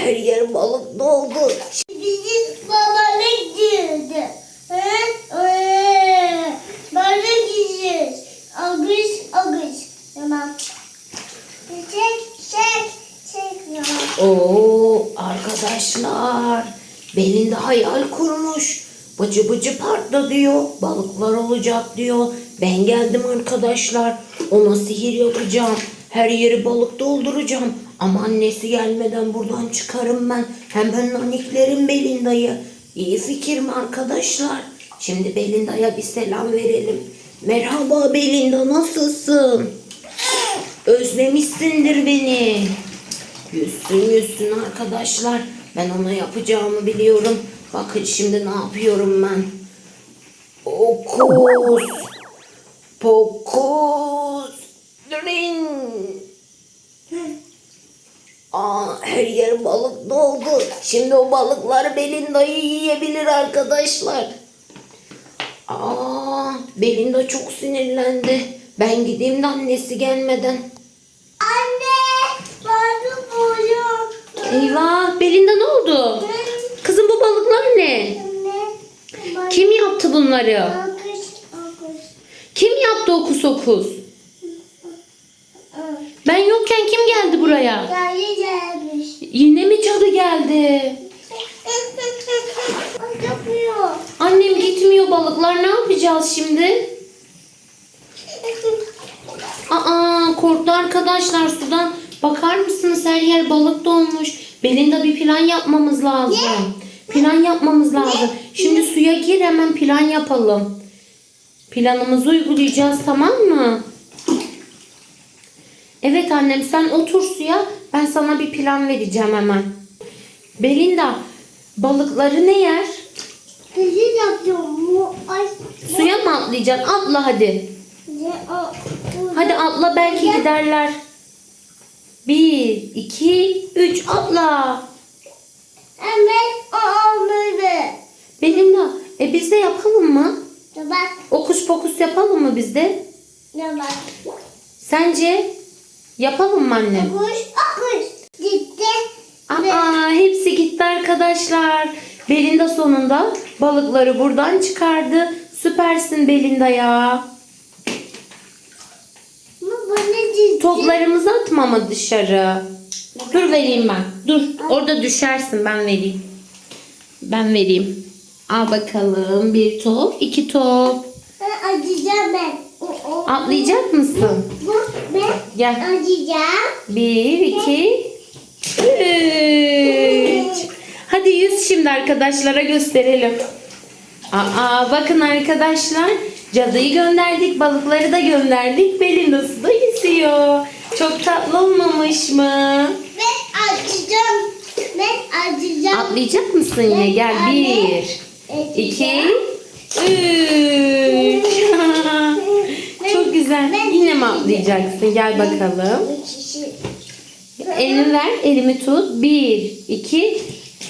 her yer balık doldu. Bizim babalık girdi. Balık yiyeceğiz. Agış agış. Tamam. Çek çek çek. Oo arkadaşlar. Belinda hayal kurmuş. Bıcı bıcı partla diyor. Balıklar olacak diyor. Ben geldim arkadaşlar. Ona sihir yapacağım. Her yeri balık dolduracağım. Ama annesi gelmeden buradan çıkarım ben. Hemen naniklerim Belinda'yı. İyi fikir mi arkadaşlar? Şimdi Belinda'ya bir selam verelim. Merhaba Belinda nasılsın? Özlemişsindir beni. Yüzsün yüzsün arkadaşlar. Ben ona yapacağımı biliyorum. Bakın şimdi ne yapıyorum ben. Okus. Pokus. Drin. Aa, her yer balık doldu. Şimdi o balıklar Belinda'yı yiyebilir arkadaşlar. Aa, Belinda çok sinirlendi. Ben gideyim de annesi gelmeden. Anne, balık boyu. Eyvah Belinda ne oldu? Kızım bu balıklar ne? Kim yaptı bunları? Kim yaptı okus okus? Ben yokken kim geldi buraya? Dayı gelmiş. Yine mi cadı geldi? Yapıyor. Annem gitmiyor balıklar ne yapacağız şimdi? Aa korktu arkadaşlar sudan. Bakar mısınız her yer balık dolmuş. Belinda bir plan yapmamız lazım. Plan yapmamız lazım. Şimdi suya gir hemen plan yapalım. Planımızı uygulayacağız tamam mı? Evet annem sen otur suya. Ben sana bir plan vereceğim hemen. Belinda balıkları ne yer? Mu? Ay. Suya mı atlayacaksın? Atla hadi. Hadi atla belki giderler. Bir, iki, üç atla. Hemen o olmalı. Belinda e biz de yapalım mı? Bak. Okus pokus yapalım mı biz de? Bak. Sence yapalım mı annem? Akış akış. Gitti. Aa hepsi gitti arkadaşlar. Belinda sonunda balıkları buradan çıkardı. Süpersin Belinda ya. Toplarımızı atma ama dışarı. Dur vereyim ben. Dur. Orada düşersin ben vereyim. Ben vereyim. Al bakalım. Bir top, iki top. Ben acıyacağım ben. Atlayacak mısın? Ben Gel. Bir, iki, üç. Hadi yüz şimdi arkadaşlara gösterelim. Aa bakın arkadaşlar. Cadıyı gönderdik, balıkları da gönderdik. Belinda da yüzüyor. Çok tatlı olmamış mı? Ben acıyacağım. Ben acıyacağım. Atlayacak mısın yine? Gel. Bir, iki, üç. Çok güzel. Yine mi atlayacaksın? Gel bakalım. Elini ver. Elimi tut. Bir, iki,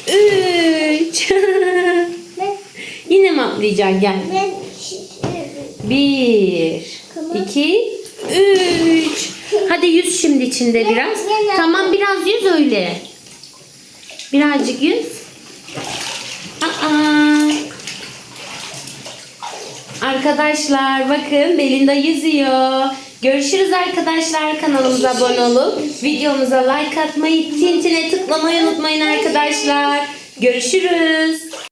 üç. Yine mi atlayacaksın? Gel. Bir, iki, üç. Hadi yüz şimdi içinde biraz. Tamam biraz yüz öyle. Birazcık yüz. Arkadaşlar bakın Belinda yüzüyor. Görüşürüz arkadaşlar. Kanalımıza abone olup videomuza like atmayı, tintine tıklamayı unutmayın arkadaşlar. Görüşürüz.